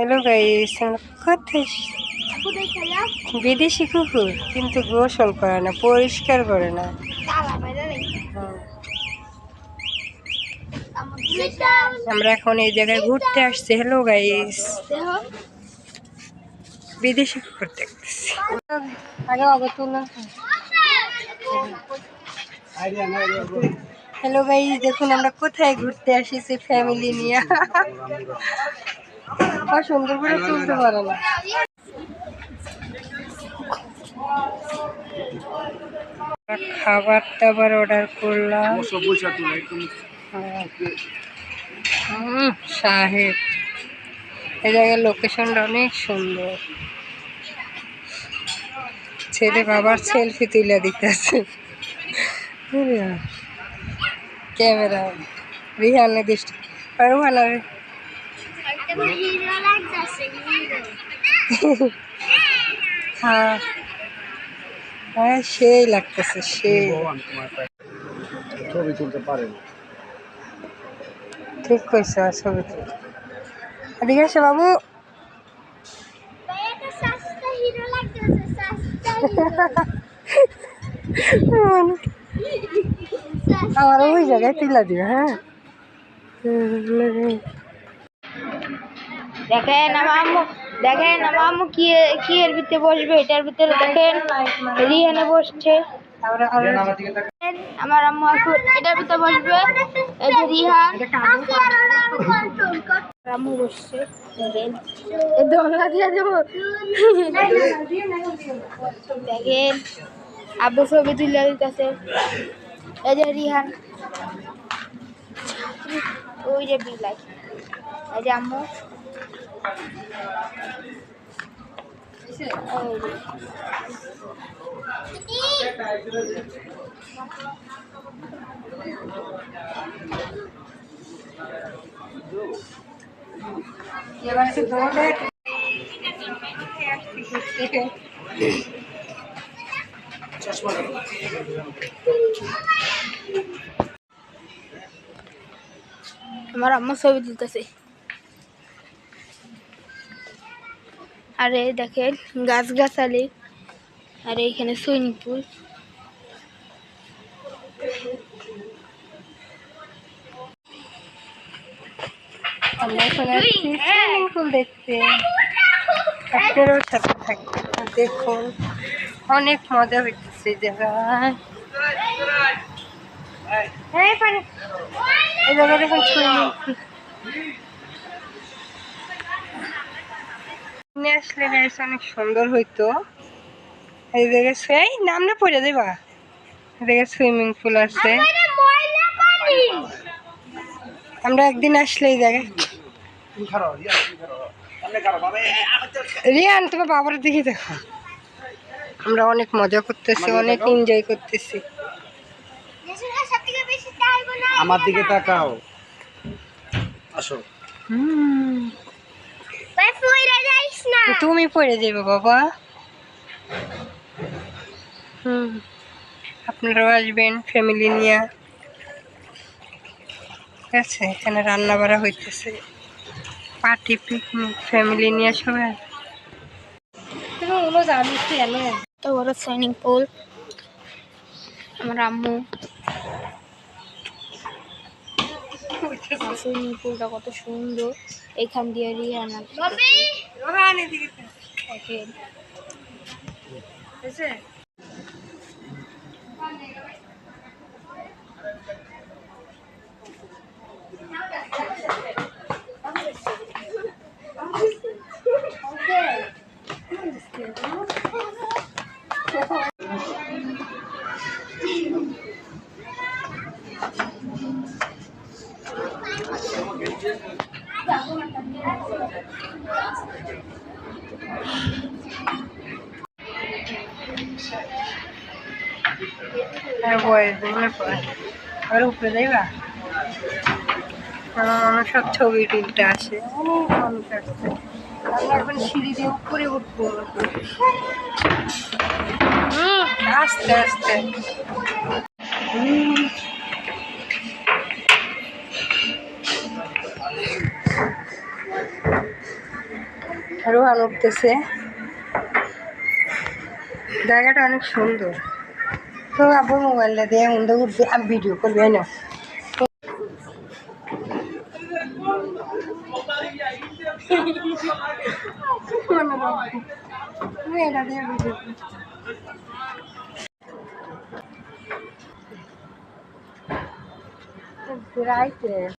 Hello guys আমরা কোথায় বিদেশি কুকুর কিন্তু গোসল করে না পরিষ্কার করে না। হুম। আমার এখন এই জায়গায় ঘুরতে আসছি হ্যালো গাইস। বিদেশি কুকুর দেখতেছি। আগে হ্যালো গাইস দেখুন আমরা কোথায় ঘুরতে আসিছি ফ্যামিলি নিয়ে। আর সুন্দর করে তুলতে পারে না। খাবার টাবার অর্ডার করলাম। সাহেব। এই জায়গার লোকেশনটা অনেক সুন্দর। ছেলে বাবার সেলফি তুলে দিতেছে। ক্যামেরা। রিহানের দৃষ্টি। আর ওখানে হ্যাঁ হ্যাঁ সেই লাগতেছে সেই ছবি তুলতে পারেন ঠিক কইছে ছবি তুলতে। এদিকে আসে বাবু ভাই একটা সস্তা হিরো লাগতেছে সস্তা হিরো আমার ওই জায়গায় তুলে দিও হ্যাঁ দেখেন আমার আম্মু, দেখেন আমার আম্মু কি কি এর ভিতরে বসবে, এটার ভিতরে দেখেন, রিহানে বসছে। আমরা আম্মু এখন এটার ভিতরে বসবে, এই যে রিহান। আম্মু বসছে, দেখেন দোলনা দিয়ে দেবো। দেখেন, আব্বু ছবি তুলে দিতেছে। এই যে রিহান। ওই যে বিলাই। এই যে আম্মু। এবার একটু দৌড়ে আমার আম্মা ছবি তুলতেছে। আরে দেখেন গাছ গাছালি আর এখানে সুইমিং পুল। আমরা এখন সুইমিং পুল দেখতে। আপনারও সাথে থাকবেন দেখুন। অনেক মজা হইতেছে এই জায়গায়। এই জায়গায় দেখুন সুইমিং পুল। নিয়ে আসলে গাইস অনেক সুন্দর হইতো। এই জায়গায় এই নামলে পড়ে দেবা। জায়গায় সুইমিং পুল আছে। আমরা একদিন আসলে এই জায়গায় রিয়ান তোমার বাবার দিকে দেখো। আমরা অনেক মজা করতেছি অনেক এনজয় করতেছি। আমার দিকে তাকাও। আসো। হুম, তুমি পড়ে যাবে বাবা। হুম। আপনারাও আসবেন ফ্যামিলি নিয়ে। ঠিক আছে এখানে রান্না বাড়া হইতেছে। পার্টি পিকনিক ফ্যামিলি নিয়ে সবাই। তো বড় সুইমিং পুল আমার আম্মু। সুইমিং পুলটা কত সুন্দর। এখান দিয়ে রিহানা দেখেন আর উপরে যাইবা আমার মানুষ সব ছবি তুলতে আসে অনেক মানুষ আসছে আমি এখন সিঁড়ি দিয়ে উপরে উঠবো আস্তে আস্তে রোহান উঠতেছে জায়গাটা অনেক সুন্দর। তো আব্বুর মোবাইলটা দিয়ে উন্দে উঠবে আমি ভিডিও করবি না দিয়ে ভিডিও